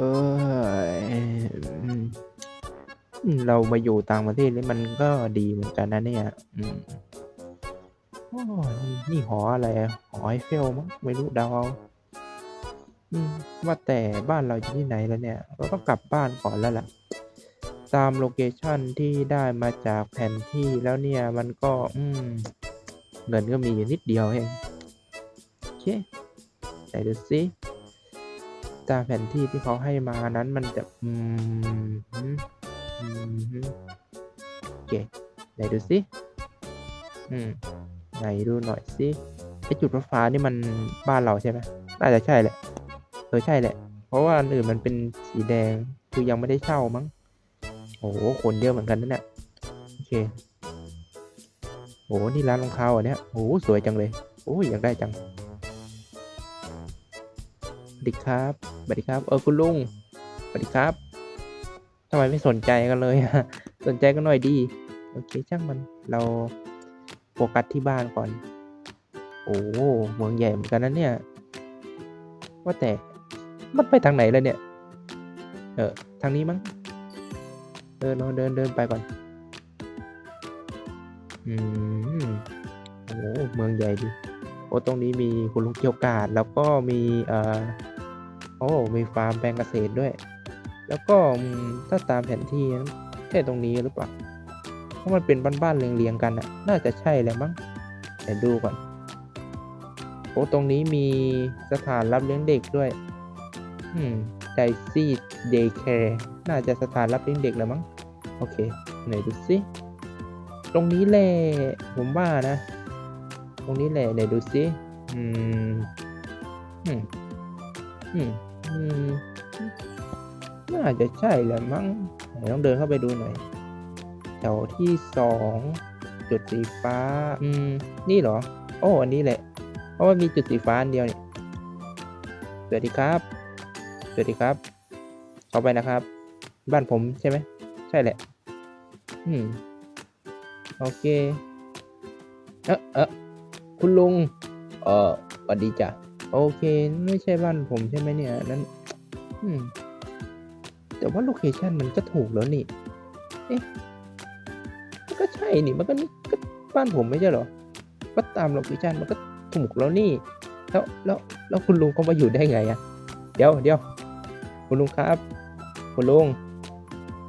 เออเรามาอยู่ต่างประเทศนี่มันก็ดีเหมือนกันนะเนี่ยอืมโอ้นี่นี่หออะไรอะหอไอเฟลมั้งไม่รู้เดาเอาว่าแต่บ้านเราอยู่ที่ไหนแล้วเนี่ย เราต้องกลับบ้านก่อนแล้วล่ะ ตามโลเคชั่นที่ได้มาจากแผนที่แล้วเนี่ยมันก็อืมเงินก็มีอยู่นิดเดียวเองโอเคไหนดูสิ ตามแผนที่ที่เขาให้มานั้นมันจะ อืมอืมโอเคไหนดูสิอืมไหนดูหน่อยสิไอจุดฟ้านี่มันบ้านเราใช่ไหมน่าจะใช่แหละเออใช่แหละ เพราะว่าอันอื่นมันเป็นสีแดงคือยังไม่ได้เช่ามั้งโอ้โหคนเยอะเหมือนกันนะเนี่ยโอเคโอ้โหนี่ร้านรองเท้าอะเนี่ยโอ้โหสวยจังเลยโอ้ยอยากได้จังดีครับ วัสดีครับเออคุณลุงสวัสดีครับทำไมไม่สนใจกันเลยอะสนใจกันหน่อยดีโอเคช่างมันเราโฟกัสที่บ้านก่อน โอ้เมืองใหญ่เหมือนกันนะเนี่ยว่าแต่มันไปทางไหนแล้วเนี่ย เออทางนี้มั้งเดินเราเดินเดินไปก่อนอืมโอ้เมืองใหญ่ดีโอ้ตรงนี้มีคุณลุงเกี่ยวกาดแล้วก็มีเอ่อ โอ้ มีฟาร์มแปลงเกษตรด้วย แล้วก็ถ้าตามแผนที่ใช่ตรงนี้หรือเปล่า เพราะมันเป็นบ้านๆเรียงๆกันอะน่าจะใช่แหละมั้งเดี๋ยวดูก่อนโอ้ตรงนี้มีสถานรับเลี้ยงเด็กด้วย อืมไดซี่เดย์แคร์น่าจะสถานรับเลี้ยงเด็กแล้วมั้ง โอเค ไหนดูสิ ตรงนี้แหละ ผมว่านะ ตรงนี้แหละไหนดูสิ อืม อืม อืมอืม น่าจะใช่แหละมั้งไหนต้องเดินเข้าไปดูหน่อยแถวที่สองจุดสีฟ้า อืม นี่เหรอ โอ้อันนี้แหละ เพราะว่ามีจุดสีฟ้าอันเดียวเนี่ยสวัสดีครับ สวัสดีครับ เข้าไปนะครับ บ้านผมใช่ไหม ใช่แหละ อืม โอเค เออเออคุณลุง เออสวัสดีจ้ะ โอเค ไม่ใช่บ้านผมใช่ไหมเนี่ยนั้นอืมแต่ว่าโลเคชันมันก็ถูกแล้วนี่ เอ๊ะมันก็ใช่นี่มันก็ก็บ้านผมไม่ใช่เหรอ ก็ตามโลเคชันมันก็ถูกแล้วนี่ แล้วแล้วแล้วคุณลุงเขามาอยู่ได้ไงอะเดี๋ยวเดี๋ยวคุณลุงครับ คุณลุง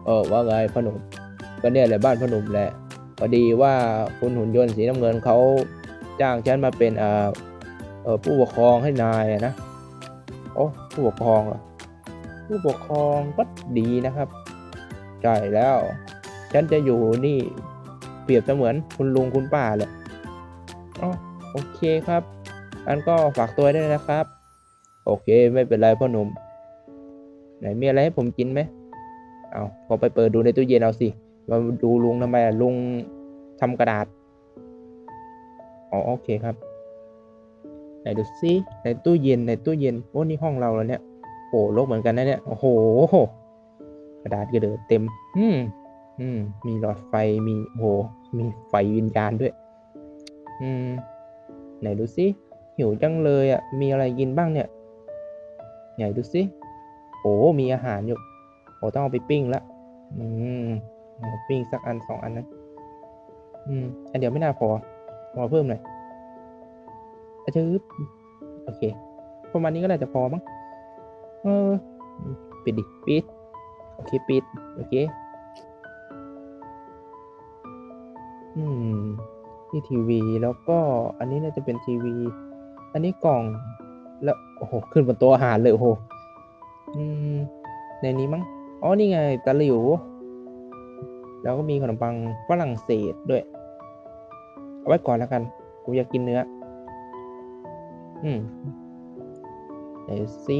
เออว่าไงพ่อหนุ่มก็เนี่ยแหละบ้านพ่อหนุ่มแหละพอดีว่าคุณหุ่นยนต์สีน้ำเงินเขาจ้างฉันมาเป็นเอ่อ เออผู้ปกครองให้นายอะนะโอ้ผู้ปกครองเหรอผู้ปกครองก็ดีนะครับใช่แล้ว ฉันจะอยู่นี่เปรียบเสมือนคุณลุงคุณป้าเลยอ๋อโอเคครับอันก็ฝากตัวได้นะครับ โอเคไม่เป็นไรพ่อหนุ่ม ไหนมีอะไรให้ผมกินไหมเอาพอไปเปิดดูในตู้เย็นเอาสิมาดูลุงทำไมลุงทำกระดาษอ๋อโอเคครับ ไหนดูซิในตู้เย็นในตู้เย็นโอ้นี่ห้องเราแล้วเนี่ยโอ้ลกเหมือนกันนะเนี่ยโอ้โหกระดาษกระเดิดเต็ม อืมอืมมีหลอดไฟมีโอ้โหมีไฟวิญญาณด้วย อืม ไหนดูซิหิวจังเลยอะมีอะไรกินบ้างเนี่ยไหนดูซิโอ้มีอาหารอยู่โอ้ต้องเอาไปปิ้งละอืมปิ้งสักอันสองอันนะอืมอันเดียวไม่น่าพอเอาเพิ่มหน่อย อาจจะโอเค ประมาณนี้ก็น่าจะพอมั้ง เออ ปิดดิ ปิด โอเค ปิด โอเค อืมนี่ทีวีแล้วก็อันนี้น่าจะเป็นทีวี อันนี้กล่อง แล้ว โอ้โห ขึ้นบนต๊ะอาหารเลย โอ้โห อืม ในนี้มั้ง อ๋อ นี่ไงตะหลิว แล้วก็มีขนมปังฝรั่งเศสด้วย เอาไว้ก่อนแล้วกันผมอยากกินเนื้อ อืมไหนสิ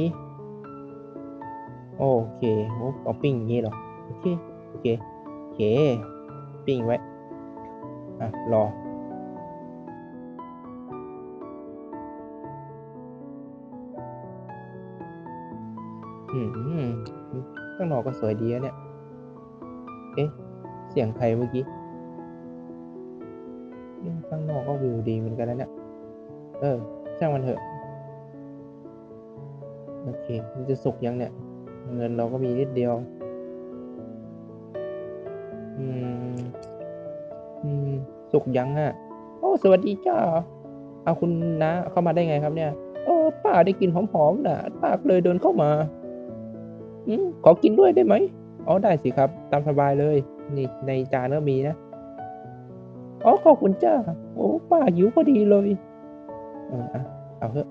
โอเคโอ้เอาปิ้งอย่างนี้หรอ โอเค โอเค โอเค ปิ้งไว้ อะ รออืมข้างนอกก็สวยดีอะเนี่ย เอ๊ะ เสียงใครเมื่อกี้ข้างนอกก็วิวดีเหมือนกันนะเนี่ย เออ ช่างมันเถอะ โอเค มันจะสุกยังเนี่ย เงินเราก็มีนิดเดียว อืม อืม สุกยังอะ โอ้ สวัสดีจ้า เอาคุณนะเข้ามาได้ไงครับเนี่ย เออ ป้าได้กลินหอมๆน่ะ ป้ากเลยเดินเข้ามา อืม ขอกินด้วยได้ไหมอ๋อ ได้สิครับ ตามสบายเลย นี่ในจานก็มีนะ อ๋อ ขอบคุณจ้า โอ้ ป้าหิวพอดีเลย ออเอาเถอะ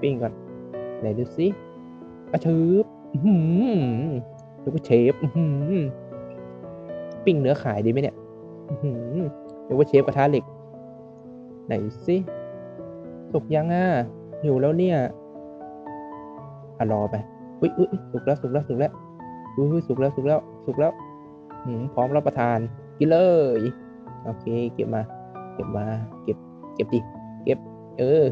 ปิ้งก่อนไหนดูสิอาชืบอื้อหืมดูว่าเชฟหือปิ้งเนื้อขายดีไหมเนี่ยหือดูว่าเชฟกระทะเหล็ก ไหนสิสุกยังอะหิวแล้วเนี่ยอะรอไปอุ้ยอุ้ยสุกแล้วสุกแล้วสุกแล้วอุ้ยอุ้ยสุกแล้วสุกแล้วสุกแล้วหืมพร้อมรับประทานกินเลย โอเค เก็บมา เก็บมา เก็บ เก็บดิ เก็บ เออ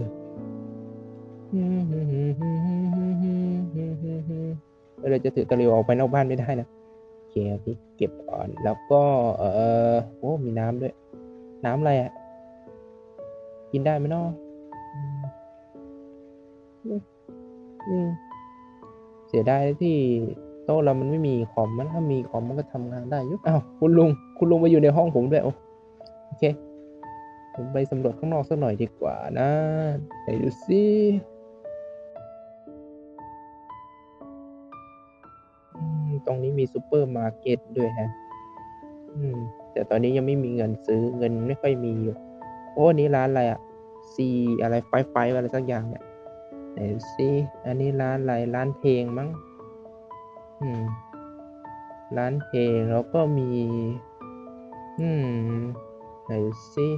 เราจะถือตะลิวออกไปนอกบ้านไม่ได้นะโอเคโอเคเก็บก่อนแล้วก็ เออโอ้มีน้ำด้วย น้ำอะไรอะ กินได้ไหมเนาะอืมอืมเสียดายที่โต๊ะเรามันไม่มีคอมมันถ้ามีคอมมันก็ทำงานได้ยุอ้าวคุณลุง คุณลุงมาอยู่ในห้องผมด้วย โอเค ผมไปสำรวจข้างนอกสักหน่อยดีกว่านะไหนดูสิตรงนี้มีซูเปอร์มาร์เก็ตด้วยฮะแต่ตอนนี้ยังไม่มีเงินซื้อเงินไม่ค่อยมีอยู่ โอ้นนี้ร้านอะไรอะซีอะไรไฟไฟอะไรสักอย่างเนี่ยไหนดูสิอันนี้ร้านอะไรร้านเพลงมั้ง อืม ร้านเพลงแล้วก็มี อืมไหนดูสิ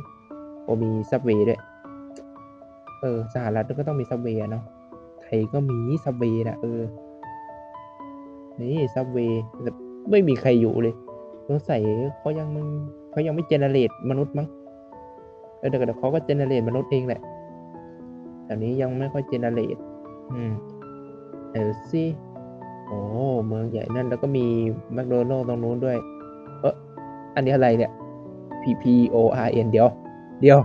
โอ้มีซับเวย์ด้วย เออ สหรัฐก็ต้องมีซับเวย์เนาะ ไทยก็มีซับเวย์นะเออ นี่ซับเวย์แต่ไม่มีใครอยู่เลยสงสัยเขายังมึงเขายังไม่เจเนเรตมนุษย์มั้ง เออเดี๋ยวเดี๋ยวเขาก็เจเนเรตมนุษย์เองแหละแต่นี้ยังไม่ค่อยเจเนเรตอืมเออสิโอ้เมืองใหญ่นั่นแล้วก็มีแมคโดนัลด์ตรงนู้นด้วย เอออันนี้อะไรเนี่ย P P O R N เดี๋ยว เดี๋ยว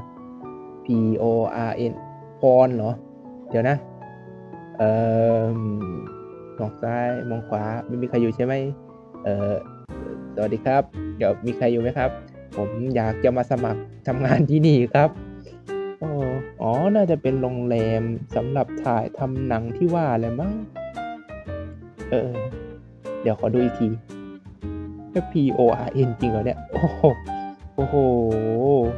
P O R N พรเหรอ เดี๋ยวนะ เอ่อมองซ้ายมองขวาไม่มีใครอยู่ใช่ไหมเอ่อสวัสดีครับ เดี๋ยวมีใครอยู่ไหมครับ ผมอยากจะมาสมัครทำงานที่นี่ครับอ๋ออ๋อน่าจะเป็นโรงแรมสำหรับถ่ายทำหนังที่ว่าแหละมั้ง เออ เดี๋ยวขอดูอีกทีก็ P O R N จริงเหรอเนี่ย โอ้ โอ้โห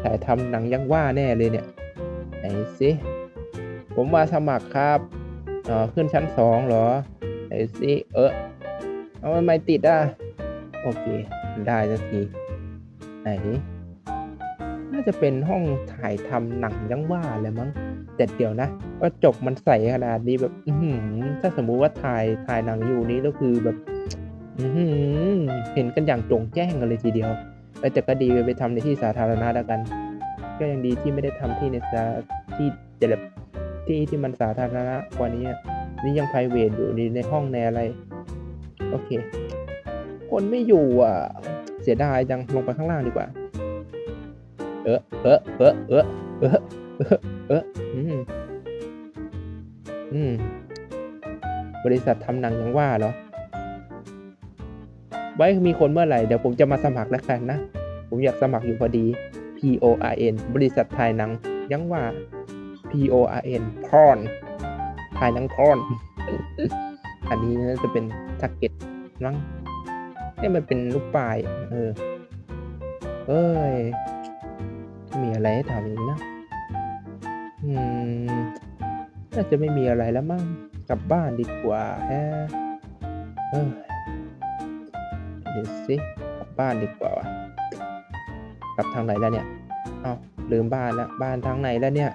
ถ่ายทำหนังยังว่าแน่เลยเนี่ย ไหนสิผมมาสมัครครับเอ่อขึ้นชั้นสองเหรอ ไหนสิเออเอาไมติดอะ โอเค ได้สักที ไหน น่าจะเป็นห้องถ่ายทำหนังยังว่าเลยมั้งแต่เดี๋ยวนะว่าจกมันใสขนาดนี้แบบ อืถ้าสมมุติว่าถ่ายถ่ายหนังอยู่นี้ก็คือแบบ อืเห็นกันอย่างจงแจ้งกันเลยทีเดียว แต่ก็ดีไปทำในที่สาธารณะแล้วกัน ก็ยังดีที่ไม่ได้ทำที่ในสาที่จะแบบที่ที่มันสาธารณะกว่านี้นี่ยัง p r i v a t อยู่นี่ในห้องในอะไร โอเค คนไม่อยู่อะ เสียดายจังลงไปข้างล่างดีกว่าเออเออเออเออเออเออเอออืมอืมบริษัททำหนังยังว่าเหรอไว้มีคนเมื่อไหร่ เดี๋ยวผมจะมาสมัครแล้วกันนะ ผมอยากสมัครอยู่พอดี P O R N บริษัทถ่ายหนัง ยังว่า P O R N พรอนถ่ายหนังพรอนอันนี้น่าจะเป็นทาร์เก็ตมั้งนี่มันเป็นลูกปลาย เออ เอ้ย มีอะไรให้ทำอีกนะ อืม น่าจะไม่มีอะไรแล้วมั้ง กลับบ้านดีกว่าแฮะ เออเดี๋ยวสิ กลับบ้านดีกว่า กลับทางไหนแล้วเนี่ย เอาลืมบ้านแล้วบ้านทางไหนแล้วเนี่ย